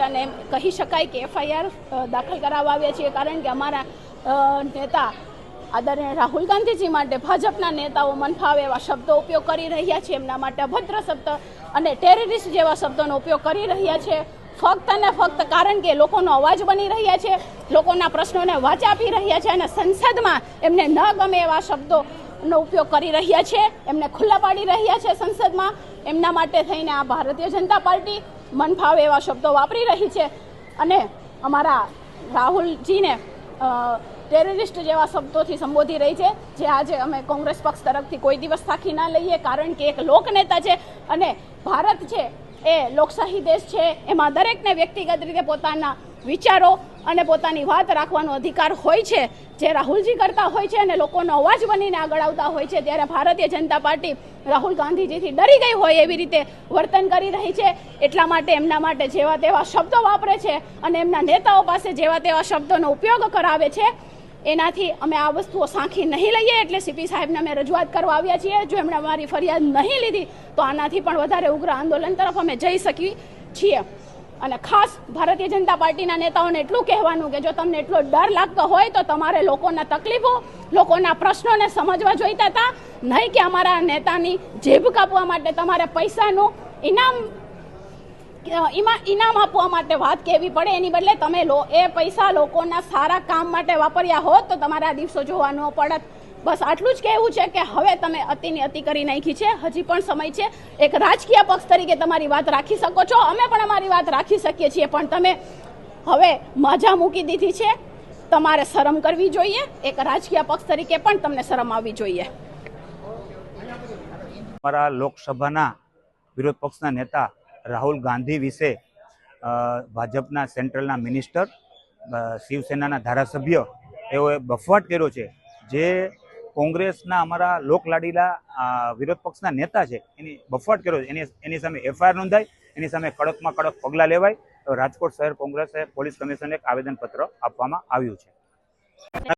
અને કહી શકાય કે એફઆઈઆર દાખલ કરાવવા આવ્યા છીએ. કારણ કે અમારા નેતા આદરણીય રાહુલ ગાંધીજી માટે ભાજપના નેતાઓ મનફાવે એવા શબ્દો ઉપયોગ કરી રહ્યા છે. એમના માટે અભદ્ર શબ્દ અને ટેરરિસ્ટ જેવા શબ્દોનો ઉપયોગ કરી રહ્યા છે. ફક્ત અને ફક્ત કારણ કે લોકોનો અવાજ બની રહ્યા છે, લોકોના પ્રશ્નોને વાચા આપી રહ્યા છે અને સંસદમાં એમને ન ગમે એવા શબ્દોનો ઉપયોગ કરી રહ્યા છે. એમને ખુલ્લા પાડી રહ્યા છે સંસદમાં. એમના માટે થઈને આ ભારતીય જનતા પાર્ટી મન ફાવે એવા શબ્દો વાપરી રહી છે. અને અમારા રાહુલજીને ટેરરિસ્ટ જેવા શબ્દોથી સંબોધી રહી છે, જે આજે અમે કોંગ્રેસ પક્ષ તરફથી કોઈ દિવસ થાકી ના લઈએ, કારણ કે એક લોકનેતા છે અને ભારત છે, એ લોકશાહી દેશ છે, એમાં દરેકને વ્યક્તિગત રીતે પોતાના વિચારો અને પોતાની વાત રાખવાનો અધિકાર હોય છે. જે રાહુલજી કરતા હોય છે અને લોકોનો અવાજ બનીને આગળ આવતા હોય છે, ત્યારે ભારતીય જનતા પાર્ટી રાહુલ ગાંધીજીથી ડરી ગઈ હોય એવી રીતે વર્તન કરી રહી છે. એટલા માટે એમના માટે જેવા તેવા શબ્દો વાપરે છે અને એમના નેતાઓ પાસે જેવા તેવા શબ્દોનો ઉપયોગ કરાવે છે. એનાથી અમે આ વસ્તુઓ સાંખી નહીં લઈએ એટલે સીપી સાહેબને અમે રજૂઆત કરવા આવ્યા છીએ. જો એમણે અમારી ફરિયાદ નહીં લીધી, તો આનાથી પણ વધારે ઉગ્ર આંદોલન તરફ અમે જઈ શકીએ છીએ. અને ખાસ ભારતીય જનતા પાર્ટીના નેતાઓને એટલું કહેવાનું કે જો તમને એટલો ડર લાગતો હોય તો તમારે લોકોના તકલીફો, લોકોના પ્રશ્નોને સમજવા જોઈતા હતા. નહીં કે અમારા નેતાની જેબ કાપવા માટે તમારે પૈસાનું ઇનામ એમાં ઇનામ આપવા માટે વાત કહેવી પડે. એની બદલે તમે લો, એ પૈસા લોકોના સારા કામ માટે વાપર્યા હોત તો તમારે દિવસો જોવાનો પડત. બસ આટલું જ કહેવું છે કે હવે તમે અતિની અતિ કરી નાખી છે. હજી પણ સમય છે. એક રાજકીય પક્ષ તરીકે તમારી વાત રાખી શકો છો. અમે પણ અમારી વાત રાખી શકીએ છીએ. પણ તમે હવે મજા મૂકી દીધી છે. તમારે શરમ કરવી જોઈએ. એક રાજકીય પક્ષ તરીકે પણ તમને શરમ આવવી જોઈએ. અમારા લોકસભાના વિરોધ પક્ષના નેતા રાહુલ ગાંધી વિશે ભાજપના સેન્ટ્રલના મિનિસ્ટર શિવસેનાના ધારાસભ્ય એઓએ બફવાટ કર્યો છે. જે કોંગ્રેસના અમારા લોકલાડીલા વિરોધ પક્ષના નેતા છે, એની બફાટ કર્યો છે. એની એની સામે એફઆઈઆર નોંધાય એની સામે કડકમાં કડક પગલાં લેવાય. રાજકોટ શહેર કોંગ્રેસે પોલીસ કમિશનને એક આવેદનપત્ર આપવામાં આવ્યું છે.